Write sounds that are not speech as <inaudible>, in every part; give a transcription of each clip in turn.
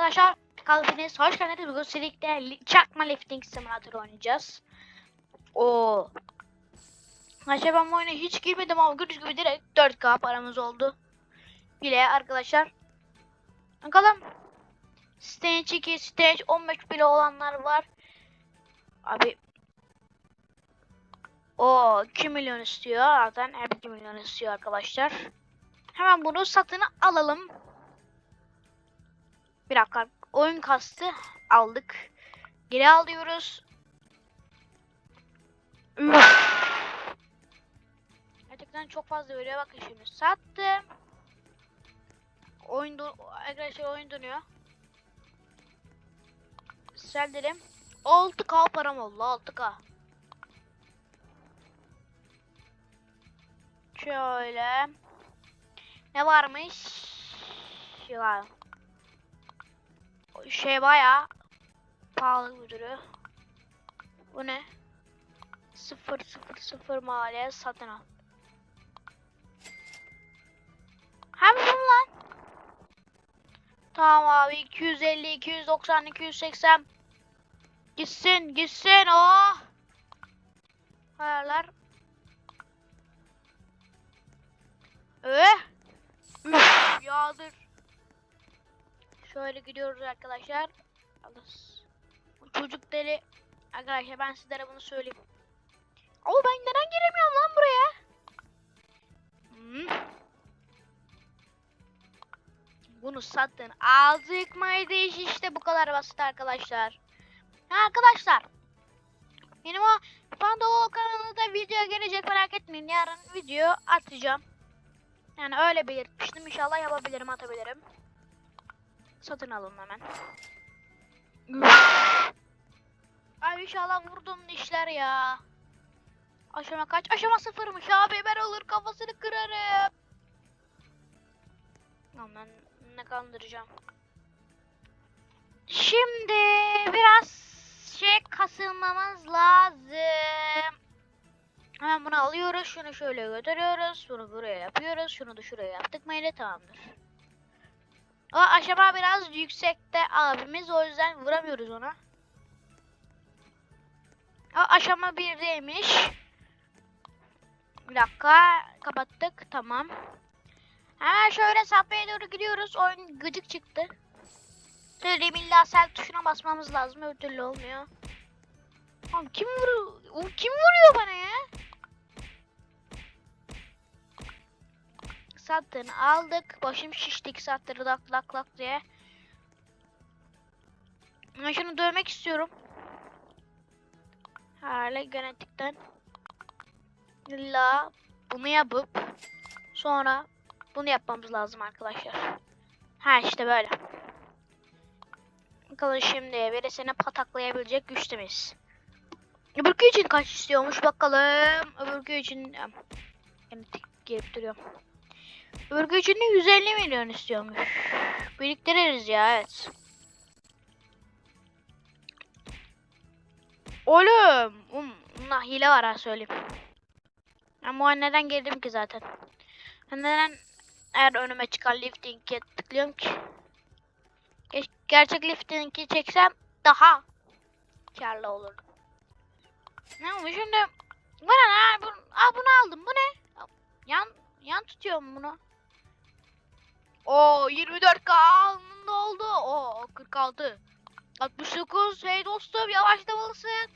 arkadaşlar kaldınız. Hoş geldiniz. Bugün birlikte li- çakma lifting simülatörü oynayacağız. Oo. Arkadaşlar ben bu oyuna hiç girmedim ama gördüğünüz gibi direkt 4K paramız oldu. Bile arkadaşlar. Bakalım. Stage 2, Stage 15 bile olanlar var. Abi. O 2 milyon istiyor. Zaten hep 2 milyon istiyor arkadaşlar. Hemen bunu satın alalım. Bir dakika. Oyun kastı aldık. Geri alıyoruz. Gerçekten çok fazla veriyor. Bakın şimdi sattım. Oyun arkadaşlar oyun donuyor. Sel dedim. 6k param oldu 6k. Şöyle. Ne varmış? Ya. Şey baya pahalı müdürü. Bu ne? 0 0 0 maliye satın al. Hem bu lan. Tamam abi 250 290 280 Gitsin gitsin oh. Ayarlar. Öh. Üf, yağdır. Şöyle gidiyoruz arkadaşlar. Bu çocuk deli. Arkadaşlar ben sizlere bunu söyleyeyim. Ama ben neden giremiyorum lan buraya? Hmm. Bunu satın mıydı iş işte bu kadar basit arkadaşlar. Ha arkadaşlar. Benim o Pandolo kanalında video gelecek merak etmeyin. Yarın video atacağım. Yani öyle belirtmiştim. İnşallah yapabilirim, atabilirim. Satın alın hemen. Üf. <laughs> Ay inşallah vurdum işler ya. Aşama kaç? Aşama sıfırmış abi. Ben olur kafasını kırarım. Ben ne kandıracağım. Şimdi biraz şey kasılmamız lazım. Hemen bunu alıyoruz. Şunu şöyle götürüyoruz. Bunu buraya yapıyoruz. Şunu da şuraya yaptık mıydı tamamdır. O aşama biraz yüksekte abimiz. O yüzden vuramıyoruz ona. O aşama 1'deymiş. Bir dakika. Kapattık. Tamam. Hemen şöyle sapmaya doğru gidiyoruz. Oyun gıcık çıktı. Söyleyeyim illa sel tuşuna basmamız lazım. Öbür türlü olmuyor. Abi kim vuruyor? O kim vuruyor bana ya? Satın aldık. Başım şiştik sattır lak lak lak diye. Ben şunu dövmek istiyorum. Hala genetikten. İlla bunu yapıp sonra bunu yapmamız lazım arkadaşlar. Ha işte böyle. Bakalım şimdi birisini pataklayabilecek güçte miyiz? Öbürkü için kaç istiyormuş bakalım. Öbürkü için tek gelip duruyorum. Öbürkü için de 150 milyon istiyormuş. Biriktiririz ya evet. Oğlum. Um, bunda hile var ha söyleyeyim. Ben bu an neden girdim ki zaten. Ben neden eğer önüme çıkan lifting'e tıklıyorum ki? Gerçek lifting'i çeksem daha karlı olurdu. Ne oldu şimdi? Bu ne lan? Bu, aa, bunu aldım. Bu ne? Yan yan tutuyorum bunu. O 24K anında oldu. O 46. 69. Hey dostum yavaşlamalısın.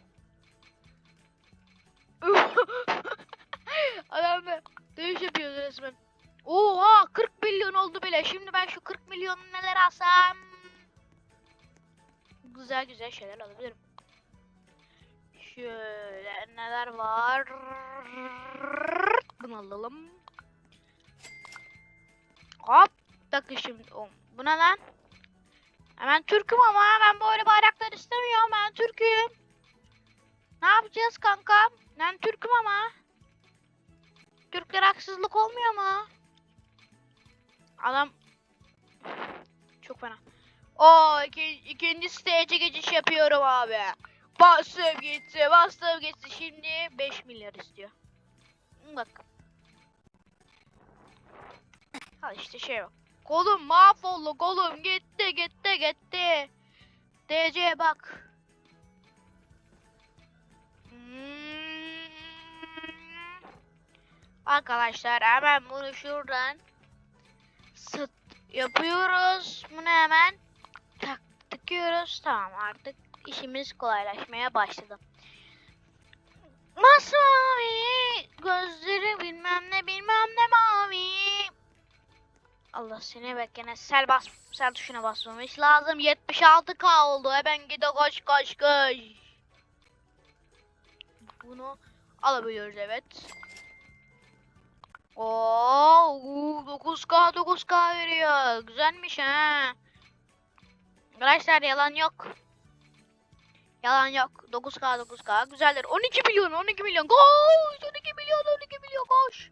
<laughs> Adam da dövüş yapıyordu resmen. Oha 40 milyon oldu bile. Şimdi ben şu 40 milyonu neler alsam? Güzel güzel şeyler alabilirim. Şöyle neler var? Bunu alalım. Hop. Bakın şimdi. o- Bu ne lan? Ben Türk'üm ama ben böyle bayraklar istemiyorum. Ben Türk'üm. Ne yapacağız kanka? Ben Türk'üm ama. Türklere haksızlık olmuyor mu? Adam çok fena. O iki, ikinci stage'e geçiş yapıyorum abi. Bastım gitti, bastım gitti. Şimdi 5 milyar istiyor. Bak. Ha işte şey yok. Kolum mahvoldu, kolum gitti gitti gitti. DC bak. Hmm. Arkadaşlar hemen bunu şuradan sıt yapıyoruz. Bunu hemen tak tıkıyoruz. Tamam artık işimiz kolaylaşmaya başladı. Masmavi gözleri bilmem ne bilmem ne mavi. Allah seni beklene sel bas sel tuşuna basmamış lazım. 76k oldu. Hemen gide koş koş koş. Bunu alabiliyoruz evet. Oo, 9k 9k veriyor. Güzelmiş ha. Arkadaşlar yalan yok. Yalan yok. 9k 9k güzeldir. 12 milyon 12 milyon koş 12 milyon 12 milyon koş.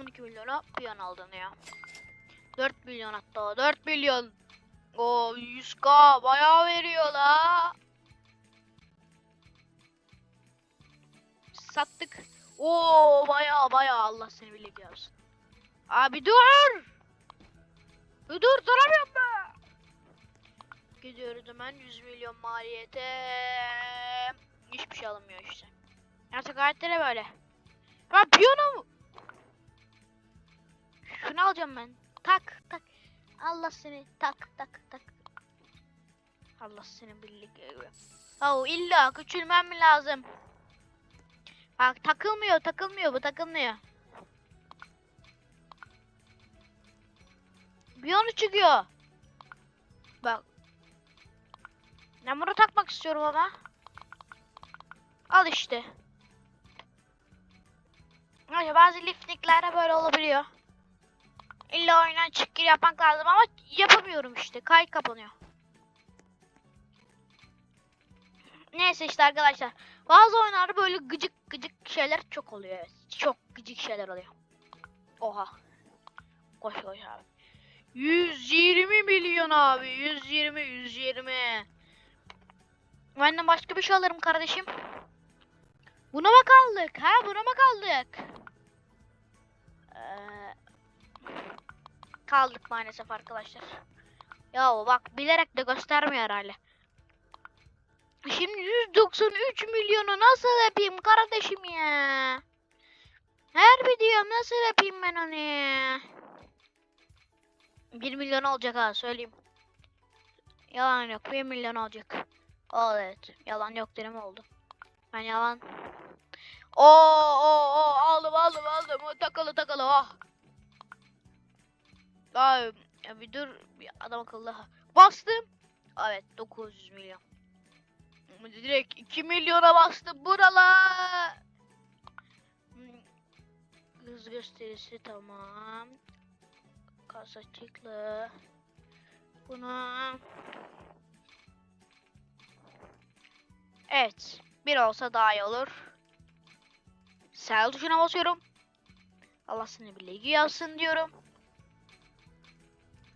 12 milyona piyon alınıyor. 4 milyon hatta 4 milyon. O 100k bayağı veriyor la. Sattık. Oo bayağı bayağı Allah seni birlik yapsın. Abi dur. Dur duramıyorum ben. Gidiyoruz hemen 100 milyon maliyete. Hiçbir şey alınmıyor işte. Artık karaktere böyle. Ben? Şunu alacağım ben. Tak tak. Allah seni tak tak tak. Allah seni birlik. Oh illa küçülmem mi lazım? Bak takılmıyor takılmıyor bu takılmıyor. Bir onu çıkıyor. Bak. Ben bunu takmak istiyorum ama. Al işte. Bazı liftinglerde böyle olabiliyor. İlla oyundan çık gir yapmak lazım ama yapamıyorum işte. Kayıt kapanıyor. Neyse işte arkadaşlar. Bazı oyunlarda böyle gıcık gıcık şeyler çok oluyor. Çok gıcık şeyler oluyor. Oha. Koş koş abi. 120 milyon abi. 120 120. Benden başka bir şey alırım kardeşim. Buna mı kaldık? Ha buna mı kaldık? Ee, kaldık maalesef arkadaşlar. Ya bak bilerek de göstermiyor herhalde. Şimdi 193 milyonu nasıl yapayım kardeşim ya? Her video nasıl yapayım ben onu ya? 1 milyon olacak ha söyleyeyim. Yalan yok 1 milyon olacak. Aa evet yalan yok dedim oldu. Ben yalan. Oo oo oo aldım aldım aldım takılı takılı oh. Ay ya bir dur bir adam akıllı. Bastım. Evet 900 milyon. Direkt 2 milyona bastım burala. Hız gösterisi tamam. Kasa çıklı. Bunu Evet. Bir olsa daha iyi olur. Sel tuşuna basıyorum. Allah seni bilgi yapsın diyorum.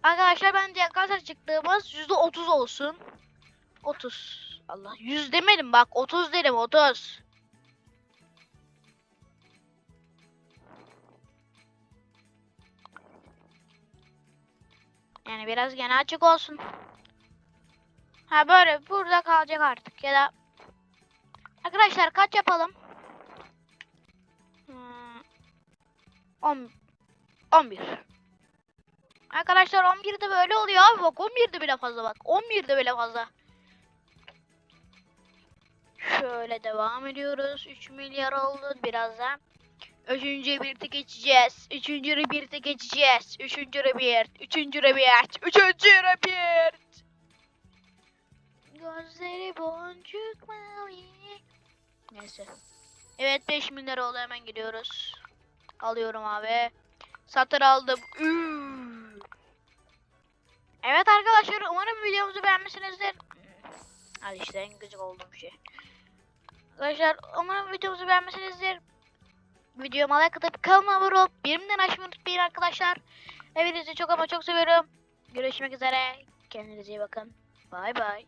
Arkadaşlar bence kasa çıktığımız %30 olsun. 30. Allah 100 demedim bak 30 dedim 30. Yani biraz gene açık olsun. Ha böyle burada kalacak artık ya da Arkadaşlar kaç yapalım? Hmm, 10 11. Arkadaşlar 11'de böyle oluyor abi bak 11'de bile fazla bak. 11'de bile fazla. Şöyle devam ediyoruz. 3 milyar oldu birazdan. Üçüncü birte geçeceğiz. Üçüncü birte geçeceğiz. Üçüncü rebirth. Üçüncü rebirth. Üçüncü rebirth. Gözleri boncuk mavi. Neyse. Evet 5 milyar oldu hemen gidiyoruz. Alıyorum abi. Satır aldım. Evet arkadaşlar umarım videomuzu beğenmişsinizdir. Hadi işte en gıcık olduğum şey. Arkadaşlar umarım videomuzu beğenmişsinizdir. Videoma like atıp kanalıma abone olup birimden açmayı unutmayın arkadaşlar. Hepinizi çok ama çok seviyorum. Görüşmek üzere. Kendinize iyi bakın. Bay bay.